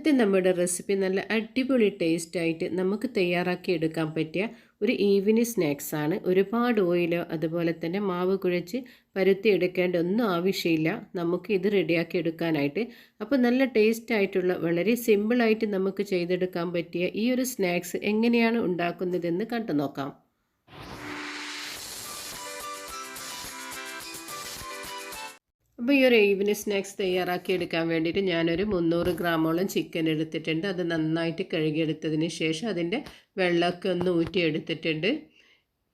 ഇന്നത്തെ നമ്മുടെ റെസിപ്പി നല്ല അടിപൊളി ടേസ്റ്റായിട്ട് നമുക്ക് തയ്യാറാക്കി എടുക്കാൻ പറ്റിയ ഒരു ഈവനിങ് സ്നാക്സാണ് ഒരുപാട് ഓയിലോ അതുപോലെ തന്നെ മാവ് കുഴച്ച് പരുത്തി എടുക്കേണ്ട ഒന്നും ആവശ്യമില്ല. നമുക്ക് ഇത് റെഡിയാക്കി എടുക്കാനായിട്ട്. അപ്പോൾ നല്ല ടേസ്റ്റ് ആയിട്ടുള്ള വളരെ സിമ്പിളായിട്ട് നമുക്ക് ചെയ്തെടുക്കാൻ പറ്റിയ ഈ ഒരു സ്നാക്സ് എങ്ങനെയാണ് ഉണ്ടാക്കുന്നതെന്ന് കണ്ടു നോക്കാം അപ്പോൾ ഈ ഒരു ഈവനിങ് സ്നാക്സ് തയ്യാറാക്കി എടുക്കാൻ വേണ്ടിയിട്ട് ഞാനൊരു മുന്നൂറ് ഗ്രാമോളം ചിക്കൻ എടുത്തിട്ടുണ്ട്. അത് നന്നായിട്ട് കഴുകിയെടുത്തതിന് ശേഷം അതിന്റെ വെള്ളമൊക്കെ ഒന്ന് ഊറ്റി എടുത്തിട്ടുണ്ട്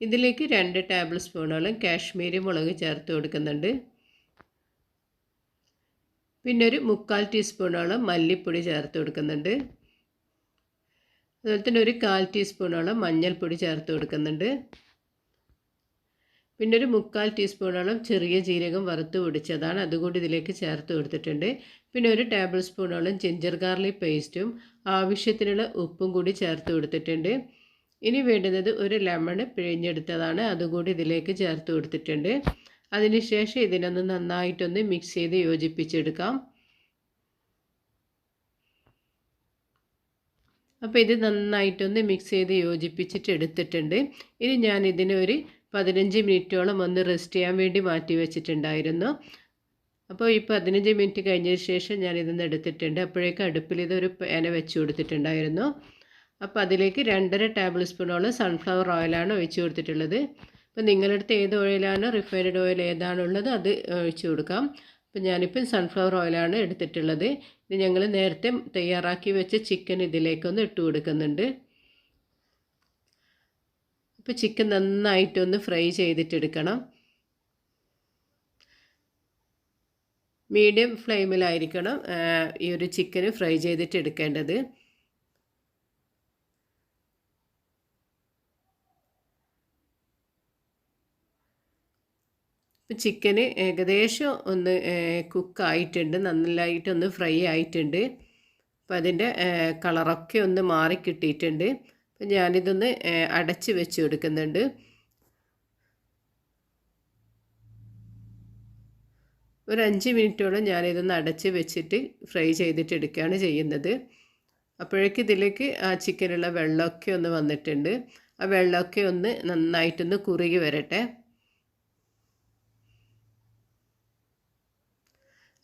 ഇതിലേക്ക് രണ്ട് ടേബിൾ സ്പൂണോളം കാശ്മീരി മുളക് ചേർത്ത് കൊടുക്കുന്നുണ്ട്. പിന്നെ ഒരു മുക്കാൽ ടീസ്പൂണോളം മല്ലിപ്പൊടി ചേർത്ത് കൊടുക്കുന്നുണ്ട്. അതുപോലെ തന്നെ ഒരു കാൽ ടീസ്പൂണോളം മഞ്ഞൾപ്പൊടി ചേർത്ത് കൊടുക്കുന്നുണ്ട്. പിന്നെ ഒരു മുക്കാൽ ടീസ്പൂണോളം ചെറിയ ജീരകം വറുത്ത് പൊടിച്ചതാണ്. അതുകൂടി ഇതിലേക്ക് ചേർത്ത് കൊടുത്തിട്ടുണ്ട്. പിന്നെ ഒരു ടേബിൾ സ്പൂണോളം ജിഞ്ചർ ഗാർലിക് പേസ്റ്റും ആവശ്യത്തിനുള്ള ഉപ്പും കൂടി ചേർത്ത് കൊടുത്തിട്ടുണ്ട്. ഇനി വേണ്ടുന്നത് ഒരു ലെമൺ പിഴിഞ്ഞെടുത്തതാണ്. അതുകൂടി ഇതിലേക്ക് ചേർത്ത് കൊടുത്തിട്ടുണ്ട്. അതിനുശേഷം ഇതിനൊന്ന് നന്നായിട്ടൊന്ന് മിക്സ് ചെയ്ത് യോജിപ്പിച്ചെടുക്കാം. അപ്പോൾ ഇത് നന്നായിട്ടൊന്ന് മിക്സ് ചെയ്ത് യോജിപ്പിച്ചിട്ട് എടുത്തിട്ടുണ്ട്. ഇനി ഞാൻ ഇതിനൊരു പതിനഞ്ച് മിനിറ്റോളം ഒന്ന് റെസ്റ്റ് ചെയ്യാൻ വേണ്ടി മാറ്റി വെച്ചിട്ടുണ്ടായിരുന്നു. അപ്പോൾ ഈ പതിനഞ്ച് മിനിറ്റ് കഴിഞ്ഞതിന് ശേഷം ഞാൻ ഇതൊന്ന് എടുത്തിട്ടുണ്ട്. അപ്പോഴേക്കും അടുപ്പിൽ ഇതൊരു പേന വെച്ച് കൊടുത്തിട്ടുണ്ടായിരുന്നു. അപ്പോൾ അതിലേക്ക് രണ്ടര ടേബിൾ സ്പൂണോളം സൺഫ്ലവർ ഓയിലാണ് ഒഴിച്ച് കൊടുത്തിട്ടുള്ളത്. അപ്പോൾ നിങ്ങളുടെ അടുത്ത് ഏത് ഓയിലാണോ റിഫൈൻഡ് ഓയിൽ ഏതാണുള്ളത് അത് ഒഴിച്ച് കൊടുക്കാം. അപ്പോൾ ഞാനിപ്പം സൺഫ്ലവർ ഓയിലാണ് എടുത്തിട്ടുള്ളത്. ഇത് ഞങ്ങൾ നേരത്തെ തയ്യാറാക്കി വെച്ച ചിക്കൻ ഇതിലേക്കൊന്ന് ഇട്ട് കൊടുക്കുന്നുണ്ട്. ഇപ്പോൾ ചിക്കൻ നന്നായിട്ടൊന്ന് ഫ്രൈ ചെയ്തിട്ടെടുക്കണം. മീഡിയം ഫ്ലെയിമിലായിരിക്കണം ഈ ഒരു ചിക്കന് ഫ്രൈ ചെയ്തിട്ട് എടുക്കേണ്ടത് ഇപ്പോൾ ചിക്കന് ഏകദേശം ഒന്ന് കുക്കായിട്ടുണ്ട് നന്നായിട്ടൊന്ന് ഫ്രൈ ആയിട്ടുണ്ട്. അപ്പം അതിന്റെ കളറൊക്കെ ഒന്ന് മാറി കിട്ടിയിട്ടുണ്ട് അപ്പം ഞാനിതൊന്ന് അടച്ച് വെച്ച് കൊടുക്കുന്നുണ്ട് ഒരു അഞ്ച് മിനിറ്റോളം ഞാനിതൊന്ന് അടച്ച് വെച്ചിട്ട് ഫ്രൈ ചെയ്തിട്ട് എടുക്കുകയാണ് ചെയ്യുന്നത്. അപ്പോഴേക്ക് ഇതിലേക്ക് ആ ചിക്കനുള്ള വെള്ളമൊക്കെ ഒന്ന് വന്നിട്ടുണ്ട്. ആ വെള്ളമൊക്കെ ഒന്ന് നന്നായിട്ടൊന്ന് കുറുകി വരട്ടെ.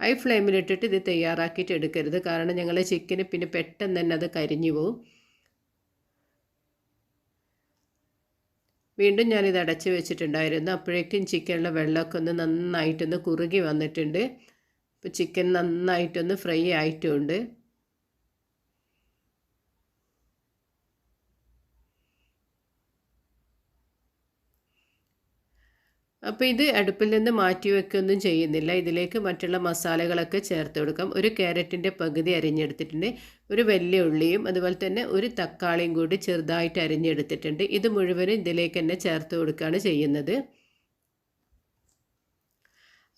ഹൈ ഫ്ലെയിമിലിട്ടിട്ട് ഇത് തയ്യാറാക്കിയിട്ട് എടുക്കരുത്. കാരണം ഞങ്ങൾ ചിക്കന് പിന്നെ പെട്ടെന്ന് തന്നെ അത് കരിഞ്ഞു പോകും വീണ്ടും ഞാനിത് അടച്ച് വെച്ചിട്ടുണ്ടായിരുന്നു. അപ്പോഴേക്കും ചിക്കനിലെ വെള്ളമൊക്കെ ഒന്ന് നന്നായിട്ടൊന്ന് കുറുകി വന്നിട്ടുണ്ട്. ഇപ്പോൾ ചിക്കൻ നന്നായിട്ടൊന്ന് ഫ്രൈ ആയിട്ടുമുണ്ട് അപ്പോൾ ഇത് അടുപ്പിൽ നിന്ന് മാറ്റി വെക്കുകയൊന്നും ചെയ്യുന്നില്ല. ഇതിലേക്ക് മറ്റുള്ള മസാലകളൊക്കെ ചേർത്ത് കൊടുക്കാം. ഒരു ക്യാരറ്റിന്റെ പകുതി അരിഞ്ഞെടുത്തിട്ടുണ്ട്. ഒരു വലിയ ഉള്ളിയും അതുപോലെ തന്നെ ഒരു തക്കാളിയും കൂടി ചെറുതായിട്ട് അരിഞ്ഞെടുത്തിട്ടുണ്ട്. ഇത് മുഴുവനും ഇതിലേക്ക് തന്നെ ചേർത്ത് കൊടുക്കുകയാണ് ചെയ്യുന്നത്.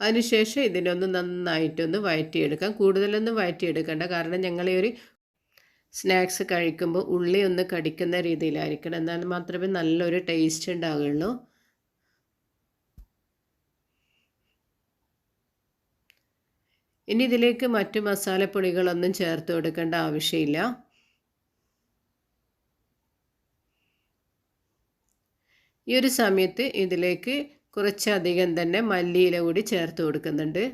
അതിനുശേഷം ഇതിനൊന്ന് നന്നായിട്ടൊന്ന് വഴറ്റിയെടുക്കാം കൂടുതലൊന്നും വഴറ്റിയെടുക്കേണ്ട കാരണം ഞങ്ങൾ ഒരു സ്നാക്സ് കഴിക്കുമ്പോൾ ഉള്ളി ഒന്ന് കടിക്കുന്ന രീതിയിലായിരിക്കണം. എന്നാൽ മാത്രമേ നല്ലൊരു ടേസ്റ്റ് ഉണ്ടാവുകയുള്ളൂ. ഇനി ഇതിലേക്ക് മറ്റു മസാലപ്പൊടികളൊന്നും ചേർത്ത് കൊടുക്കേണ്ട ആവശ്യമില്ല. ഈ ഒരു സമയത്ത് ഇതിലേക്ക് കുറച്ചധികം തന്നെ മല്ലിയില കൂടി ചേർത്ത് കൊടുക്കുന്നുണ്ട്.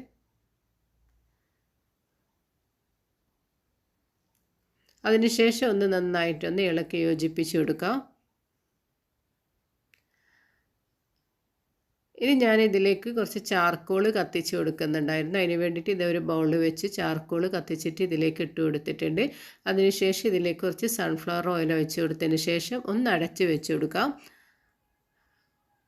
അതിനുശേഷം ഒന്ന് നന്നായിട്ടൊന്ന് ഇളക്കി യോജിപ്പിച്ച് കൊടുക്കാം. ഇനി ഞാൻ ഇതിലേക്ക് കുറച്ച് ചാർക്കോൾ കത്തിച്ച് കൊടുക്കുന്നുണ്ടായിരുന്നു. അതിന് വേണ്ടിയിട്ട് ഒരു ബൗളിൽ വെച്ച് ചാർക്കോൾ കത്തിച്ചിട്ട് ഇതിലേക്ക് ഇട്ട് കൊടുത്തിട്ടുണ്ട്. അതിനുശേഷം ഇതിലേക്ക് കുറച്ച് സൺഫ്ലവർ ഓയിൽ ഒഴിച്ച് കൊടുത്തതിന് ശേഷം ഒന്ന് അടച്ച് വെച്ച് കൊടുക്കാം.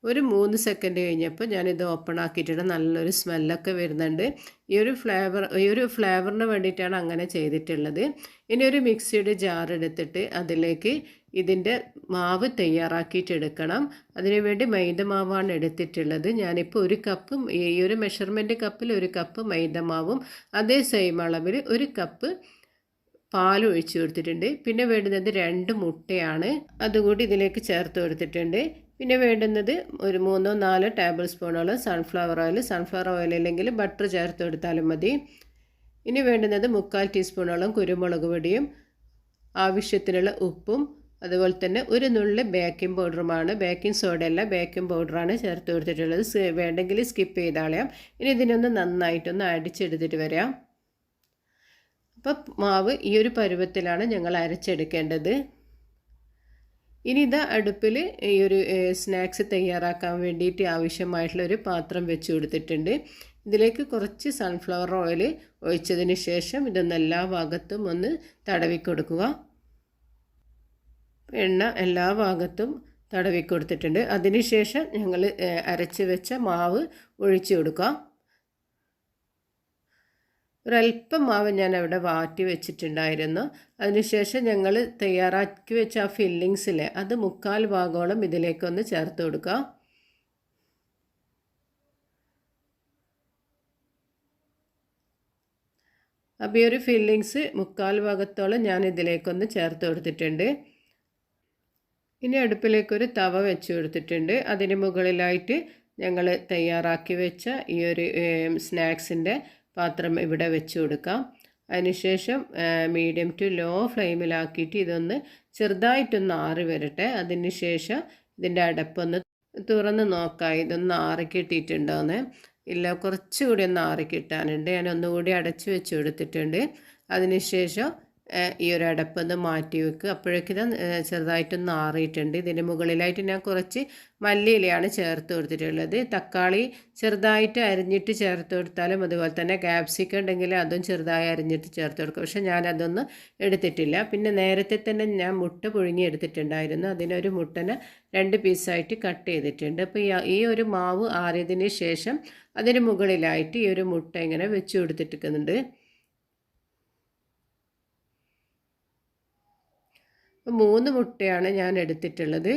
ഒരു മൂന്ന് സെക്കൻഡ് കഴിഞ്ഞപ്പോൾ ഞാനിത് ഓപ്പൺ ആക്കിയിട്ടുണ്ട്. നല്ലൊരു സ്മെല്ലൊക്കെ വരുന്നുണ്ട്. ഈ ഒരു ഫ്ലേവർ ഈ ഒരു ഫ്ലേവറിന് വേണ്ടിയിട്ടാണ് അങ്ങനെ ചെയ്തിട്ടുള്ളത്. ഇനി ഒരു മിക്സിയുടെ ജാർ എടുത്തിട്ട് അതിലേക്ക് ഇതിന്റെ മാവ് തയ്യാറാക്കിയിട്ട് എടുക്കണം അതിനുവേണ്ടി മൈദ മാവാണ് എടുത്തിട്ടുള്ളത്. ഞാനിപ്പോൾ ഒരു കപ്പ് ഈ ഒരു മെഷർമെന്റ് കപ്പിൽ ഒരു കപ്പ് മൈദ മാവും അതേ സെയിം അളവിൽ ഒരു കപ്പ് പാൽ ഒഴിച്ചു കൊടുത്തിട്ടുണ്ട്. പിന്നെ വേണ്ടുന്നത് രണ്ട് മുട്ടയാണ്. അതുകൂടി ഇതിലേക്ക് ചേർത്ത് കൊടുത്തിട്ടുണ്ട്. പിന്നെ വേണ്ടുന്നത് ഒരു മൂന്നോ നാലോ ടേബിൾ സ്പൂണോളം സൺഫ്ലവർ ഓയിൽ സൺഫ്ലവർ ഓയിൽ അല്ലെങ്കിൽ ബട്ടർ ചേർത്ത് കൊടുത്താലും മതി. ഇനി വേണ്ടുന്നത് മുക്കാൽ ടീസ്പൂണോളം കുരുമുളക് പൊടിയും ആവശ്യത്തിനുള്ള ഉപ്പും അതുപോലെ തന്നെ ഒരു നുള്ളി ബേക്കിംഗ് പൗഡറുമാണ് ബേക്കിംഗ് സോഡ അല്ല ബേക്കിംഗ് പൗഡറാണ് ചേർത്ത് കൊടുത്തിട്ടുള്ളത്. വേണ്ടെങ്കിൽ സ്കിപ്പ് ചെയ്താളയാം ഇനി ഇതിനൊന്ന് നന്നായിട്ടൊന്ന് അടിച്ചെടുത്തിട്ട് വരാം. അപ്പം മാവ് ഈ ഒരു പരുവത്തിലാണ് ഞങ്ങൾ അരച്ചെടുക്കേണ്ടത്. ഇനി ഇത് അടുപ്പിൽ ഈ ഒരു സ്നാക്സ് തയ്യാറാക്കാൻ വേണ്ടിയിട്ട് ആവശ്യമായിട്ടുള്ള ഒരു പാത്രം വെച്ച് കൊടുത്തിട്ടുണ്ട്. ഇതിലേക്ക് കുറച്ച് സൺഫ്ലവർ ഓയിൽ ഒഴിച്ചതിന് ശേഷം ഇതൊന്ന് എല്ലാ ഭാഗത്തും ഒന്ന് തടവി കൊടുക്കുക. എണ്ണ എല്ലാ ഭാഗത്തും തടവി കൊടുത്തിട്ടുണ്ട്. അതിനുശേഷം ഞങ്ങൾ അരച്ച് വെച്ച മാവ് ഒഴിച്ചു കൊടുക്കാം ഒരല്പം മാവ് ഞാൻ അവിടെ വാറ്റി വെച്ചിട്ടുണ്ടായിരുന്നു. അതിനുശേഷം ഞങ്ങൾ തയ്യാറാക്കി വെച്ച ആ ഫില്ലിങ്സിൽ അത് മുക്കാൽ ഭാഗോളം ഇതിലേക്കൊന്ന് ചേർത്ത് കൊടുക്കുക അപ്പോൾ ഈ ഒരു ഫില്ലിങ്സ് മുക്കാൽ ഭാഗത്തോളം ഞാൻ ഇതിലേക്കൊന്ന് ചേർത്ത് കൊടുത്തിട്ടുണ്ട്. ഇനി അടുപ്പിലേക്കൊരു തവ വെച്ച് കൊടുത്തിട്ടുണ്ട്. അതിന് മുകളിലായിട്ട് ഞങ്ങൾ തയ്യാറാക്കി വെച്ച ഈ ഒരു സ്നാക്സിന്റെ പാത്രം ഇവിടെ വെച്ച് കൊടുക്കാം. അതിനുശേഷം മീഡിയം ടു ലോ ഫ്ലെയിമിലാക്കിയിട്ട് ഇതൊന്ന് ചെറുതായിട്ടൊന്ന് ആറി വരട്ടെ. അതിന് ശേഷം ഇതിന്റെ അടപ്പൊന്ന് തുറന്ന് നോക്കാം. ഇതൊന്ന് ആറി കിട്ടിയിട്ടുണ്ടോയെന്ന് ഇല്ല കുറച്ചുകൂടി ഒന്ന് ആറി കിട്ടാനുണ്ട്. ഞാൻ ഒന്നുകൂടി അടച്ചു വെച്ച് കൊടുത്തിട്ടുണ്ട്. അതിനുശേഷം ഈ ഒരു അടപ്പ് ഒന്ന് മാറ്റി വെക്കുക അപ്പോഴേക്കും ഇത് ചെറുതായിട്ടൊന്ന് ആറിയിട്ടുണ്ട്. ഇതിന്റെ മുകളിലായിട്ട് ഞാൻ കുറച്ച് മല്ലിയിലയാണ് ചേർത്ത് കൊടുത്തിട്ടുള്ളത്. തക്കാളി ചെറുതായിട്ട് അരിഞ്ഞിട്ട് ചേർത്ത് കൊടുത്താലും അതുപോലെ തന്നെ ക്യാപ്സിക്കം ഉണ്ടെങ്കിൽ അതും ചെറുതായി അരിഞ്ഞിട്ട് ചേർത്ത് കൊടുക്കും. പക്ഷേ ഞാൻ അതൊന്നും എടുത്തിട്ടില്ല. പിന്നെ നേരത്തെ തന്നെ ഞാൻ മുട്ട പുഴുങ്ങി എടുത്തിട്ടുണ്ടായിരുന്നു. അതിനൊരു മുട്ടനെ രണ്ട് പീസായിട്ട് കട്ട് ചെയ്തിട്ടുണ്ട്. അപ്പോൾ ഈ ഒരു മാവ് ആറിയതിന് ശേഷം അതിന് മുകളിലായിട്ട് ഈ ഒരു മുട്ട ഇങ്ങനെ വെച്ച് കൊടുത്തിട്ടിരിക്കുന്നുണ്ട്. മൂന്ന് മുട്ടയാണ് ഞാൻ എടുത്തിട്ടുള്ളത്.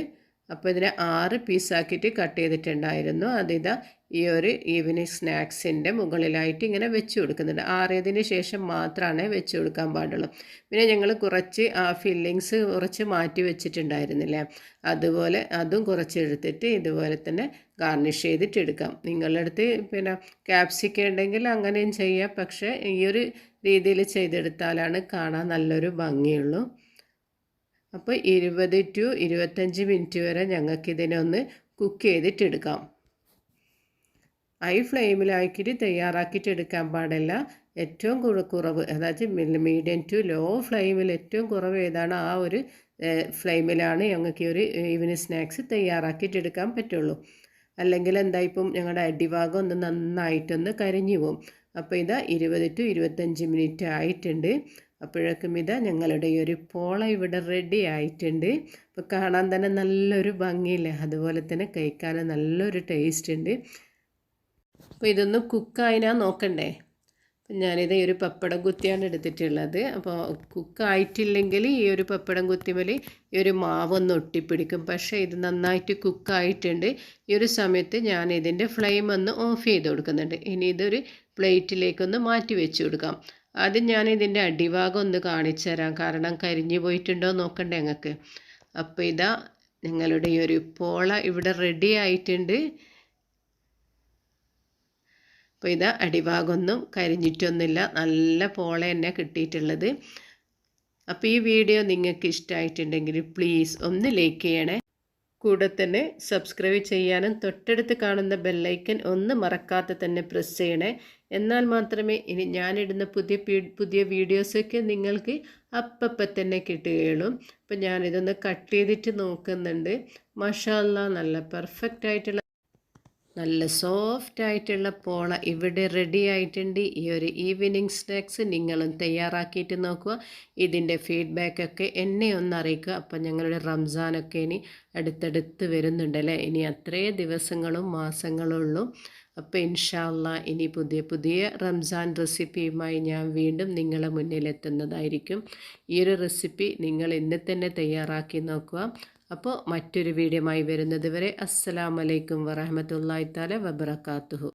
അപ്പോൾ ഇതിനെ ആറ് പീസാക്കിയിട്ട് കട്ട് ചെയ്തിട്ടുണ്ടായിരുന്നു. അതിതാ ഈ ഒരു ഈവനിങ് സ്നാക്സിന്റെ മുകളിലായിട്ട് ഇങ്ങനെ വെച്ച് കൊടുക്കുന്നുണ്ട്. ആറിയതിന് ശേഷം മാത്രമാണ് വെച്ച് കൊടുക്കാൻ പാടുള്ളൂ. പിന്നെ ഞങ്ങൾ കുറച്ച് ആ ഫില്ലിങ്സ് കുറച്ച് മാറ്റി വെച്ചിട്ടുണ്ടായിരുന്നില്ലേ? അതുപോലെ അതും കുറച്ച് എടുത്തിട്ട് ഇതുപോലെ തന്നെ ഗാർണിഷ് ചെയ്തിട്ട് എടുക്കാം. നിങ്ങളുടെ അടുത്ത് പിന്നെ ക്യാപ്സിക്ക ഉണ്ടെങ്കിൽ അങ്ങനെയും ചെയ്യാം. പക്ഷേ ഈ ഒരു രീതിയിൽ ചെയ്തെടുത്താലാണ് കാണാൻ നല്ലൊരു ഭംഗിയുള്ളൂ. അപ്പോൾ ഇരുപത് ടു ഇരുപത്തഞ്ച് മിനിറ്റ് വരെ ഞങ്ങൾക്ക് ഇതിനെ ഒന്ന് കുക്ക് ചെയ്തിട്ടെടുക്കാം. ഹൈ ഫ്ലെയിമിലാക്കിയിട്ട് തയ്യാറാക്കിയിട്ട് എടുക്കാൻ പാടില്ല. ഏറ്റവും കുറവ് അതായത് മീഡിയം ടു ലോ ഫ്ലെയിമിൽ ഏറ്റവും കുറവ് ഏതാണ്? ആ ഒരു ഫ്ലെയിമിലാണ് ഞങ്ങൾക്ക് ഈ ഒരു ഈവനിങ് സ്നാക്സ് തയ്യാറാക്കിയിട്ട് എടുക്കാൻ പറ്റുള്ളൂ. അല്ലെങ്കിൽ എന്താ ഇപ്പം ഞങ്ങളുടെ അടിഭാഗം ഒന്ന് നന്നായിട്ടൊന്ന് കരിഞ്ഞു പോകും അപ്പോൾ ഇതാ ഇരുപത് ടു ഇരുപത്തഞ്ച് മിനിറ്റ് ആയിട്ടുണ്ട്. അപ്പോഴേക്കും ഇതാ ഞങ്ങളുടെ ഈ ഒരു പോള ഇവിടെ റെഡി ആയിട്ടുണ്ട്. അപ്പോൾ കാണാൻ തന്നെ നല്ലൊരു ഭംഗിയില്ലേ? അതുപോലെ തന്നെ കഴിക്കാൻ നല്ലൊരു ടേസ്റ്റ് ഉണ്ട്. അപ്പോൾ ഇതൊന്ന് കുക്കായിനാ നോക്കണ്ടേ? അപ്പം ഞാനിത് ഈ ഒരു പപ്പടം കുത്തിയാണ് എടുത്തിട്ടുള്ളത്. അപ്പോൾ കുക്കായിട്ടില്ലെങ്കിൽ ഈ ഒരു പപ്പടം കുത്തിമേൽ ഈ ഒരു മാവൊന്ന് ഒട്ടിപ്പിടിക്കും. പക്ഷേ ഇത് നന്നായിട്ട് കുക്കായിട്ടുണ്ട് ഈ ഒരു സമയത്ത് ഞാൻ ഇതിന്റെ ഫ്ലെയിം ഒന്ന് ഓഫ് ചെയ്ത് കൊടുക്കുന്നുണ്ട്. ഇനി ഇതൊരു പ്ലേറ്റിലേക്കൊന്ന് മാറ്റി വെച്ച് കൊടുക്കാം. ആദ്യം ഞാൻ ഇതിന്റെ അടിഭാഗം ഒന്ന് കാണിച്ചു തരാം. കാരണം കരിഞ്ഞു പോയിട്ടുണ്ടോ നോക്കണ്ടേ ഞങ്ങൾക്ക് അപ്പോൾ ഇതാ നിങ്ങളുടെ ഈ ഒരു പോള ഇവിടെ റെഡി ആയിട്ടുണ്ട്. അപ്പോൾ ഇതാ അടിഭാഗമൊന്നും കരിഞ്ഞിട്ടൊന്നുമില്ല. നല്ല പോള തന്നെ കിട്ടിയിട്ടുള്ളത്. അപ്പോൾ ഈ വീഡിയോ നിങ്ങൾക്ക് ഇഷ്ടമായിട്ടുണ്ടെങ്കിൽ പ്ലീസ് ഒന്ന് ലൈക്ക് ചെയ്യണേ. കൂടെ തന്നെ സബ്സ്ക്രൈബ് ചെയ്യാനും തൊട്ടടുത്ത് കാണുന്ന ബെല്ലൈക്കൻ ഒന്ന് മറക്കാതെ തന്നെ പ്രസ് ചെയ്യണേ. എന്നാൽ മാത്രമേ ഇനി ഞാനിടുന്ന പുതിയ പുതിയ വീഡിയോസൊക്കെ നിങ്ങൾക്ക് അപ്പപ്പം തന്നെ കിട്ടുകയുള്ളൂ. അപ്പം ഞാനിതൊന്ന് കട്ട് ചെയ്തിട്ട് നോക്കുന്നുണ്ട്. മഷാല്ല നല്ല പെർഫെക്റ്റ് ആയിട്ടുള്ള നല്ല സോഫ്റ്റ് ആയിട്ടുള്ള പോള ഇവിടെ റെഡി ആയിട്ടുണ്ട്. ഈ ഒരു ഈവനിങ് സ്നാക്സ് നിങ്ങളും തയ്യാറാക്കിയിട്ട് നോക്കുക. ഇതിന്റെ ഫീഡ്ബാക്കൊക്കെ എന്നെ ഒന്ന് അറിയിക്കുക. അപ്പം ഞങ്ങളുടെ റംസാനൊക്കെ ഇനി അടുത്തടുത്ത് വരുന്നുണ്ടല്ലേ ഇനി അത്രേ ദിവസങ്ങളും മാസങ്ങളും ഉള്ളൂ. അപ്പോൾ ഇൻഷാല്ല ഇനി പുതിയ പുതിയ റംസാൻ റെസിപ്പിയുമായി ഞാൻ വീണ്ടും നിങ്ങളെ മുന്നിലെത്തുന്നതായിരിക്കും. ഈ ഒരു റെസിപ്പി നിങ്ങൾ ഇന്ന് തന്നെ തയ്യാറാക്കി നോക്കുക. അപ്പോൾ മറ്റൊരു വീഡിയോമായി വരുന്നത് വരെ അസ്സലാമലൈക്കും വലൈക്കും താല വബർക്കാത്തുഹു